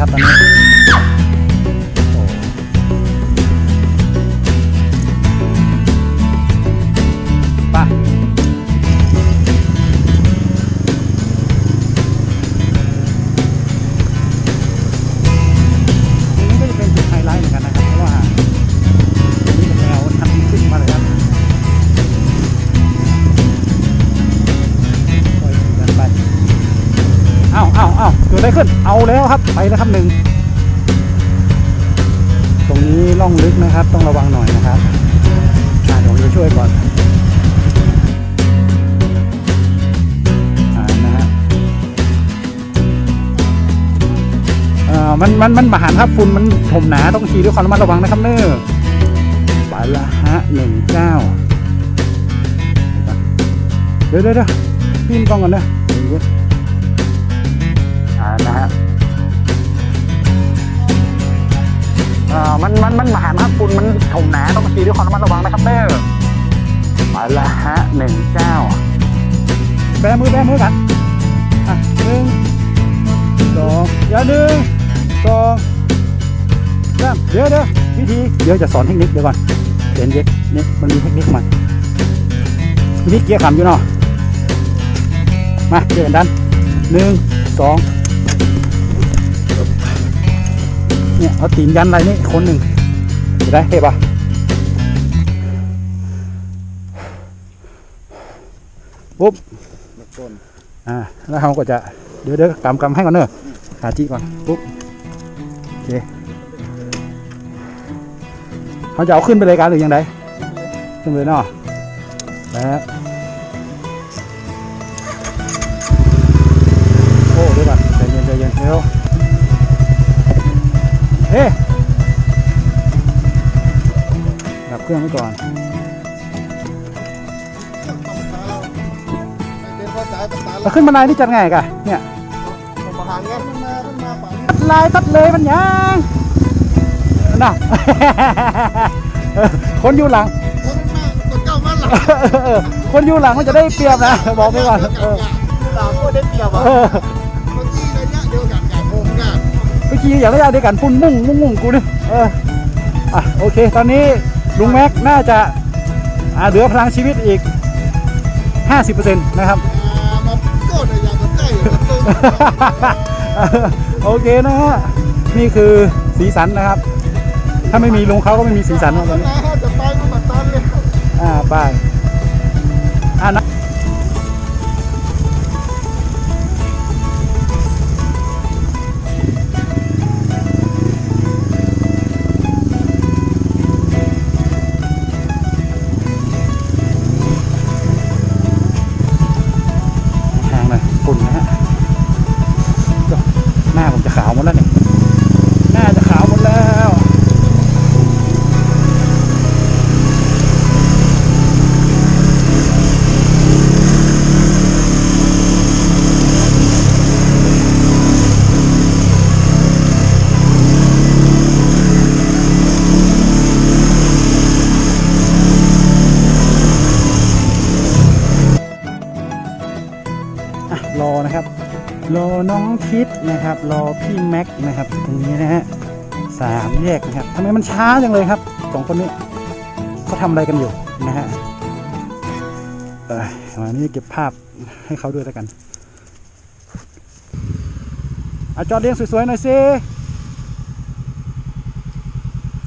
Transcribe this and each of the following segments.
ครับตอนนี้ อ้าเอาเอ้าเกิดอะไรขึ้นเอาแล้วครับไปแล้วครับหนึ่งตรงนี้ล่องลึกนะครับ ต้องระวังหน่อยนะครับอ่าเดี๋ยวผมจะช่วยก่อนอ่านะฮะเอ่อมันมันมันมหันครับฝุ่นมันถมหนาต้องขี่ด้วยความระมัดระวังนะครับเน้อไปละฮะหนึ่งเก้าเดี๋ยวเดี๋ยวเดี๋ยวพี่นกล้องก่อนนะ อ่ามันมันมันมหาครับคุณมันถมหนาต้องขี่ด้วยความระมัดระวังนะครับเด้อมาละฮะหนึ่งเก้าแบมือแบมือกันอะหนึ่งสองอย่าหนึ่งสองสามเดี๋ยวเดี๋ยววิธีเดี๋ยวจะสอนเทคนิคเดี๋ยวก่อนเดี๋ยวเย็ดนี่มันมีเทคนิคมันวิธีเกียร์ขำอยู่เนาะมาเจอกันดันหนึ่งสอง เนี่ยเอาตีนยันอะไรนี่คนหนึ่งเห็นไหมเห็นปะปุ๊บอ่าแล้วเราก็จะเดี๋ยวเดี๋ยวกำกำให้ก่อนเนอะหาจีก่อนปุ๊บโอเคเขาจะเอาขึ้นไปเลยกันหรือยังไงขึ้นไปเลยเนาะแล้ว ดับเครื่องไว้ก่อนแล้วขึ้นบันไดนี่จัดไงกะเนี่ยมาหาเงี้ยขึ้นมาขึ้นมาฝังตัดลายตัดเลยมันยังน่ะคนอยู่หลังคนมากคนเก้ามันหลัง คนอยู่หลังมันจะได้เปรียบนะ บอกไปก่อนเออหลังก็ได้เปรียบอะ เมื่อกี้อย่างระยะเดียวกันพุ่นมุ่งมุ่งมุ่งกูนี่เอออะโอเค ตอนนี้ลุงแม็กน่าจะอ่าเหลือพลังชีวิตอีก 50%นะครับ มาโก้ในยางกันใกล้กันตึงโอเคนะฮะนี่คือสีสันนะครับ ถ้าไม่มีลุงเขาก็ไม่มีสีสันมัวันนนี้ นะจะไปก็มาตันเลย อ่าไป น้า รอน้องคิดนะครับ รอพี่แม็กซ์นะครับ ตรงนี้นะฮะสามแยกนะครับทำไมมันช้าจังเลยครับสองคนนี้เขาทำอะไรกันอยู่นะฮะเออวันนี้เก็บภาพให้เขาด้วยแล้วกันอาจอดเรียงสวยๆหน่อยสิ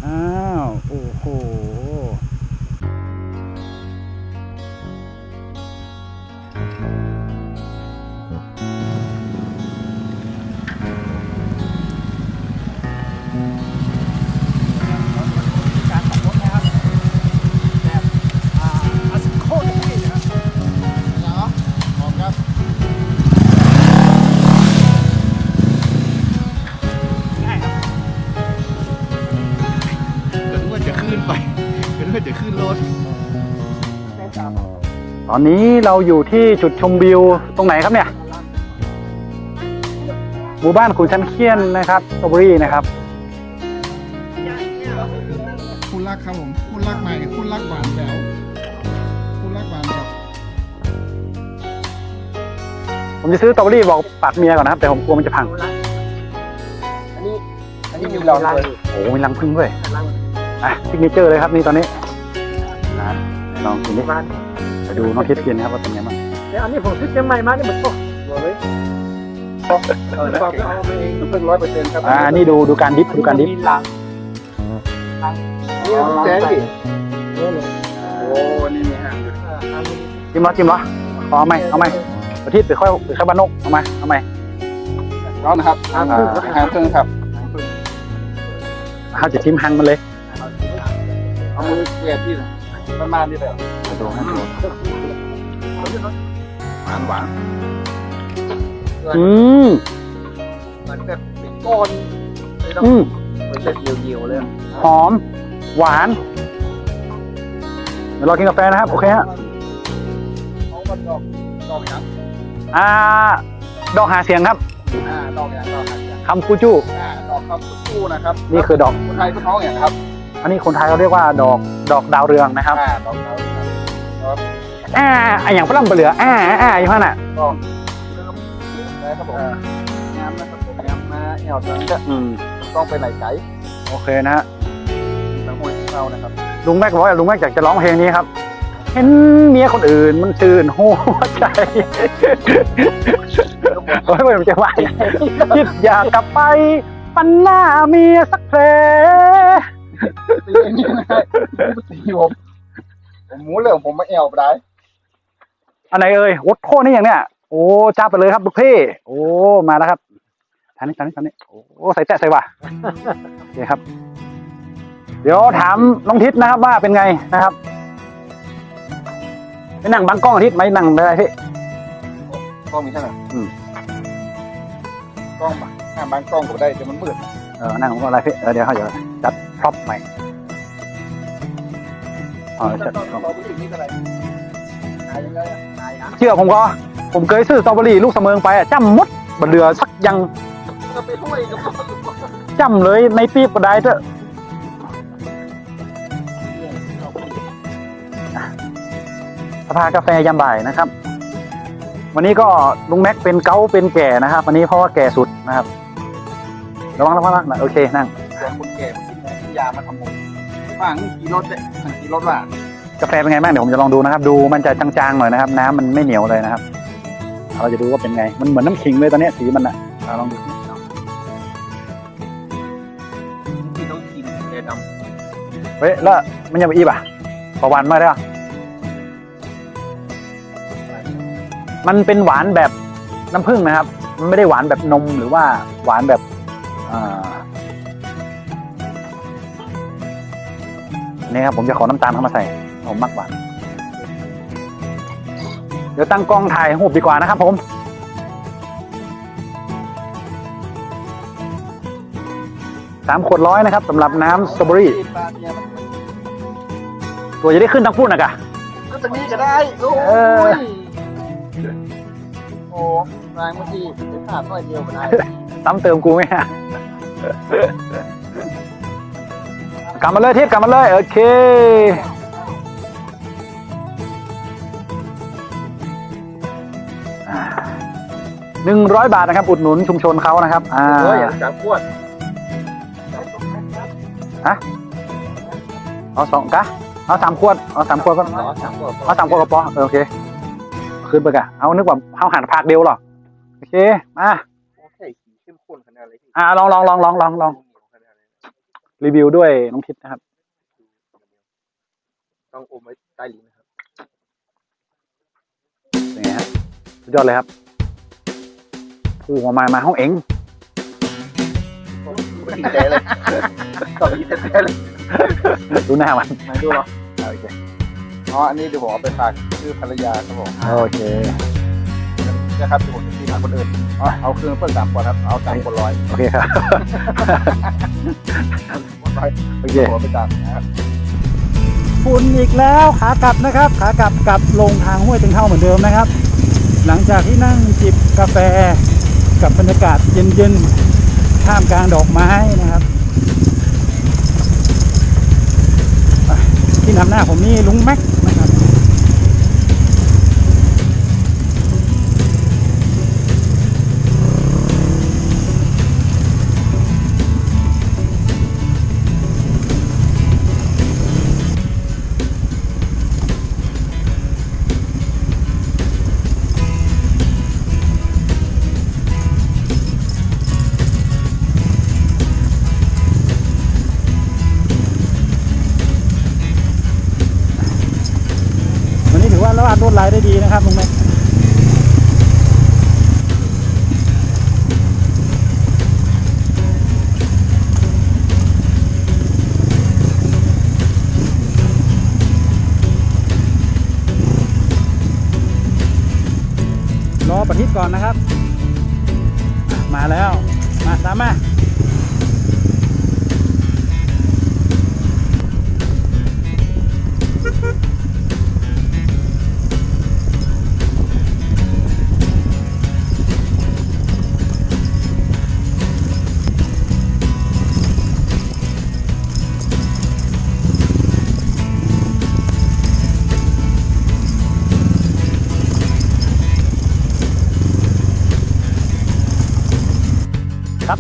อ้าว โอ้โห ตอนนี้เราอยู่ที่จุดชมวิวตรงไหนครับเนี่ยหมู่บ้านขุนชันเคียนนะครับสตรอเบอรี่นะครับ คุณรักครับผม คุณรักใหม่ คุณรักหวานแหววคุณรักหวานแบบผมจะซื้อสตรอเบอรี่บอกปัดเมียก่อนนะครับ แต่ผมกลัวมันจะพังที่มีเราเลยโอ้โหมีรังพึ่งด้วยอะซิกเนเจอร์เลยครับนี่ตอนนี้อะลองกินดิมา ไปดูน้องทิพย์กินนะครับว่าเป็นไงบ้างเดี๋ยวอันนี้ผมซื้อเชียงใหม่มาเนี่ยมันโตเลยเออก็เอาไปเองเพิ่งร้อยเปอร์เซ็นต์ครับอ่านี่ดูดูการดิฟดูการดิฟมีหลังนี่แจ้งดิเยอะเลยโอ้นี่มีหางอยู่อันนี้จิ้มเหรอจิ้มเหรอขอเอาไหมเอาไหมประทีปไปค่อยไปค่อยบ้านนกเอาไหมเอาไหมเอานะครับหางหางพึ่งหางพึ่งครับเขาจะทิมหังมันเลยเอามือเกลียดที่ประมาณนี้เลย ดูนะหวานหวานอืมมันแบบเป็นก้อนเลยต้องอืมมันจะเยียวๆเลยหอม หวาน เดี๋ยวเรากินกาแฟนะครับ โอเคฮะเขาก็ดอกดอกหยังอ่า ดอกหาเสียงครับอ่าดอกหยังดอกหางหยังคำฟูจูอ่าดอกคำพูนะครับนี่คือดอก คนไทยก็ท้องอย่างครับอันนี้คนไทยเขาเรียกว่าดอก ดอกดาวเรืองนะครับ อ่าดอกเขาครับ อ่าอะอย่างฝรั่งเปลืออ่าอ่าอยู่ข้างน่ะก็เริ่มแล้วครับผมงามนะครับผมงามมาแอวตังจะอืมต้องไปไหนไกลโอเคนะฮะทางห้วยเข้านะครับลุงแม็กบอกว่าลุงแม็กอยากจะร้องเพลงนี้ครับ เห็นเมียคนอื่นมันชื่นหัวใจโอ้ยมันจะไหวคิดอยากกลับไปปันหน้าเมียสักเพลตีอย่างนี้นะตีผม ผมหมูเหลืองผมมาแอวไปได้อันไหนเอ่ยโอ้โทษนี่อย่างเนี้ยโอ้จ้าไปเลยครับลูกพี่ โอ้มาแล้วครับทานนี้ทานนี้ทานนี้โอ้ใส่แตะใส่ว่ะโอเคครับ เดี๋ยวถามน้องทิศนะครับว่าเป็นไงนะครับไปนั่งบังกล้องอาทิศไหมนั่งได้พี่กล้องมีเท่าไหร่อืมกล้องมาหน้าบางกล้องก็ได้แต่มันมืดเออนั่งอะไรพี่เออเดี๋ยวเขาจะจัดพร็อพใหม่เออจัดต้องเราผู้หญิงนี่อะไรหายยังไงหายอะเชื่อผมก็ ผมเคยซื้อสตรอเบอรี่ลูกเสมิงไปอะจ้ำมดบนเรือสักยังก็ไปช่วยกับจ้ำเลยในปีบก็ได้เถอะสภากาแฟยามบ่ายนะครับ วันนี้ก็ลุงแม็กเป็นเก้าเป็นแก่นะครับ วันนี้เพราะว่าแก่สุดนะครับ ระวังระวังระวังนะโอเคนั่งตัวคนแก่มากินนะกินยามาทำหม ดฟังกี่รถเนี่ยกี่รถว่ะกาแฟเป็นไงบ้างเดี๋ยวผมจะลองดูนะครับ ดูมันจะจางๆหน่อยนะครับ น้ำมันไม่เหนียวเลยนะครับ เราจะดูว่าเป็นไง มันเหมือนน้ำขิงเลยตอนเนี้ยสีมันอะเอาลองดูที่ต้องกินแกดเฮ้ยแล้วมันยังไม่อีบอะประวันมาได้ปะมันเป็นหวานแบบน้ำผึ้งนะครับ มันไม่ได้หวานแบบนมหรือว่าหวานแบบ นี่ครับผมจะขอน้ำตาลเข้ามาใส่ผมมักหวานเดี๋ยวตั้งกล้องถ่ายหูปดีกว่านะครับผมสามขวดร้อยนะครับสำหรับน้ำสตรอเบอรี่ตัวจะได้ขึ้นทั้งพุ่นนะกะก็ตรงนี้ก็ได้โอ้เออยโอ้แรงเมื่อกี้ไปขาดหน่อยเดียวก็ได้ซ้ำเติมกูไหมฮะ กลับมาเลยทิศกลับมาเลยโอเคหนึ่งร้อยบาทนะครับ อุดหนุนชุมชนเขานะครับ อ่าำโอ้ยสามขวดเอาสองกะเอาสามขวดเอาสามขวดก็ขอสามขวดเอาสามขวดก็พอเออโอเค ขึ้นไปกะเอานึกว่าเอาหันภาคเดียวหรอโอเคมาโอเคเข้มข้นขนาดเลยอ่าลองลองลองลองลองลอง รีวิวด้วยน้องทิศนะครับ ต้องอมไว้ใต้ลิ้นนะครับเป็นไงฮะสุดยอดเลยครับพูออกมามาห้องเอ็งดีใจเลยตอนนี้แท้ๆเลยดูหน้ามันไหนดูเหรอโอเคอ๋ออันนี้เดี๋ยวผมเอาไปฝากชื่อภรรยาครับผมโอเค นะครับเดี๋ยวผมจะตีหาคนอื่นอ๋อเอาเครื่องเพิ่มสามคนครับเอาสามคนร้อยโอเคครับคนร้อยโอเคหัวไปตามนะครับฝุ่นอีกแล้วขากลับนะครับ ขากลับกลับลงทางห้วยตึงเท่าเหมือนเดิมนะครับ หลังจากที่นั่งจิบกาแฟกับบรรยากาศเย็นๆท่ามกลางดอกไม้นะครับอะที่นำหน้าผมนี่ลุงแม็ก นะครับลวดลายได้ดีนะครับลุงแม็กรอประทิศก่อนนะครับ มาแล้ว มาตามมา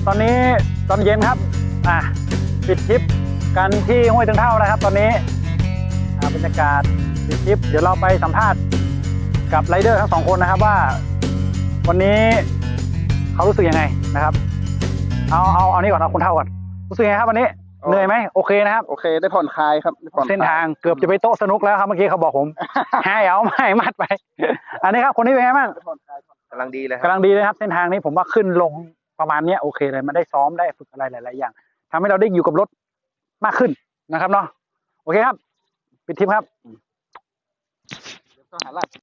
ตอนนี้ตอนเย็นครับอะปิดคลิปกันที่ห้วยตึงเท่านะครับ ตอนนี้อ่าบรรยากาศปิดคลิป เดี๋ยวเราไปสัมภาษณ์กับไรเดอร์ทั้งสองคนนะครับว่า วันนี้เขารู้สึกยังไงนะครับ เอาเอาเอานี่ก่อนเอาคนเท่าก่อนรู้สึกยังไงครับวันนี้เหนื่อยไหมโอเคนะครับโอเค ได้ผ่อนคลายครับได้ผ่อนคลยเส้นทางเกือบจะไปโต๊ะสนุกแล้วครับเมื่อกี้เขาบอกผมให้เอาไม่มัดไป อันนี้ครับคนนี้เป็นไงบ้างได้ผ่อนคลายผ่อนกำลังดีเลยคกำรับลังดีเลยครับ เส้นทางนี้ผมว่าขึ้นลง ประมาณเนี้ยโอเคเลยมันได้ซ้อมได้ฝึกอะไรหลาย ๆ อย่างทำให้เราได้อยู่กับรถมากขึ้นนะครับเนาะโอเคครับ ปิดทิปครับต้องหาหลัก